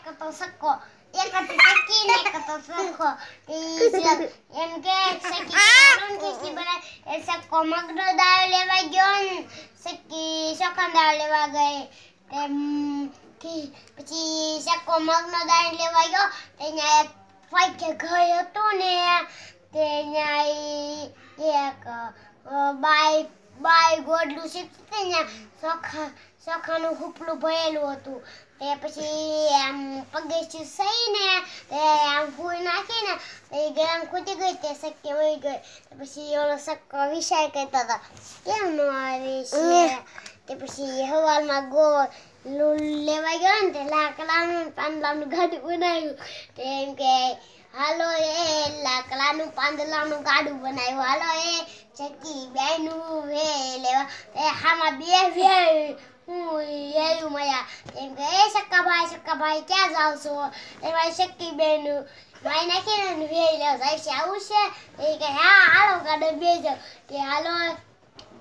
એક તો સક્કો એક હતી સક્કી ને એક તો સક્કો એમ કે સક્કી કેળું ને ખીચડી બનાવી એ સક્કો મગનો દાળ લેવા ગયો ને સક્કી ચોખા દાળ લેવા ગઈ તેમ થી- પછી સક્કો મગનો દાળ લેવા ગયો તે ત્યાં એક ફાઈકે ઘર હતું ને તે ત્યાં એક અ, બાય ગોડલું શીખતી ને ચોખા ચોખાનું હુપલું ભરેલું હતું. તે પછી આમ પગે સહીને તે આમ ફૂલ નાખીને તે ગરમ ખૂટી ગઈ તે શક્ય વહી ગઈ. પછી ઓલો શક્કો વિષય કહેતા હતા કેમ નો આવી છે તે પછી હવાલમાં ગો લૂ લેવા ગયો ને લાકડાનું પાંદલાનું ગાડું બનાવ્યું તે એમ કે હાલો એ લાકડાનું પાંદડાનું ગાડું બનાવ્યું હાલો એ ચકી બેનું વે લેવા એ હામાં બે વે હું એયું મયા એમ કે એ સક્કાભાઈ સક્કાભાઈ ક્યાં જાવ છો ભાઈ શક્કી બેનું ભાઈ નાખીને વે લેવા જાય છે આવું છે એ કે હા હાલો ગાડો બે જાવ કે હાલો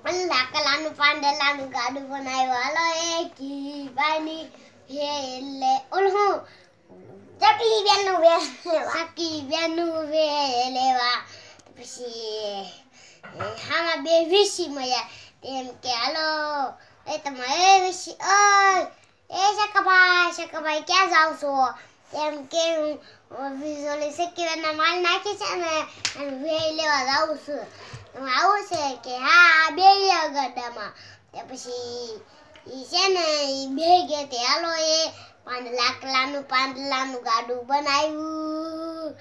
લાકડાનું પાંદડાનું ગાડું બનાવ્યું. હાલો, એ કી બાની. હે એટલે ઓલું ચકી બેનું વે ચકી બેનું વે લેવા. પછી, એ, હામાં બે વીસી મળ્યા. તેમ કે, હાલો, એ તમારે વીસી, ઓય, એ શકભાઈ શકભાઈ, ક્યાં જાવ છો? એમ કે હું ઓલી સકીવાના માલ નાખી છે અને વે લેવા જાઉં છું. આવું છે કે હા બે ગડામાં તે પછી એ છે ને એ બે ગયા તે હાલો એ પાંદ લાકડાનું પાંદલાનું ગાડું બનાવ્યું.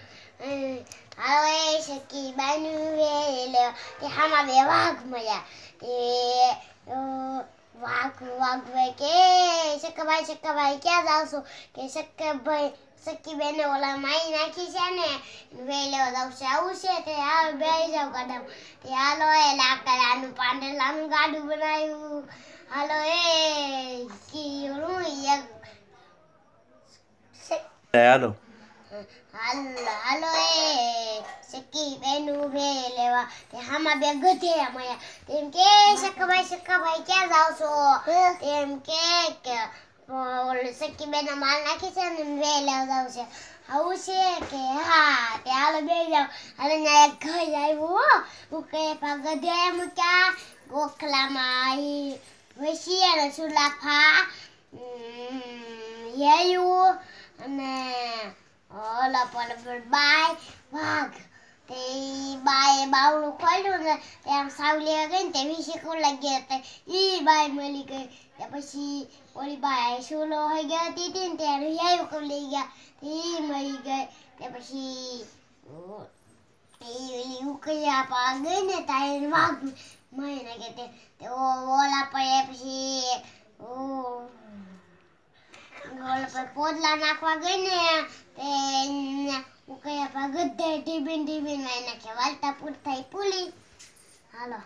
હાલો એ શકી બાનું વે લેવા તે હામાં બે વાઘ મળ્યા. તે વાઘ વાઘ વે કે શકભાઈ શકભાઈ ક્યાં જાવ છો? કે શકભાઈ સકી બેને ઓલા માઈ નાખી છે ને વે લેવા જાવ છે આવું છે? તે હાલ બે જાવ ગાડામાં. તે હાલો એ લાકડાનું પાંદલાનું ગાડું બનાવ્યું. હાલો એ કી ઓલું એક હાલો. હાલો હાલો એ બેનું વે લેવા તે હામાં બે ગધે મળ્યા તેમ કે સકાભાઈ સકાભાઈ ક્યાં જાવ છો તેમ કે ઓલી સકી બેન માલ નાખી છે ને વે લેવા જાવ છે આવું છે કે હા તે હાલો બે જાવ અને એક ઘર આવ્યું હું કે ગધેડા મૂક્યા ગોખલામાં આવી વસી અને સુલાફા યેયું અને ઓલા પર બાય વાઘ તે બાએ બાવડું ખોલ્યું ને તે આમ સાવ લેવા ગઈ ને તે વીસી કો લાગી હતા. ઈ બાય મળી ગઈ. તે પછી ઓલી બાય સુલો હોય ગઈ હતી તી ને ત્યારે યાયું કો લઈ ગયા. તે મળી ગઈ. તે પછી એ તે ઉકળ્યા પા ગઈ ને તારે વાઘ મળી ને કે તે તે ઓલા પર પછી ઓલા પર પોદલા નાખવા ગઈ ને તે ટીબીન ટીબીનમાં નાખે વાલતા પૂર થાય પુલી. હાલો.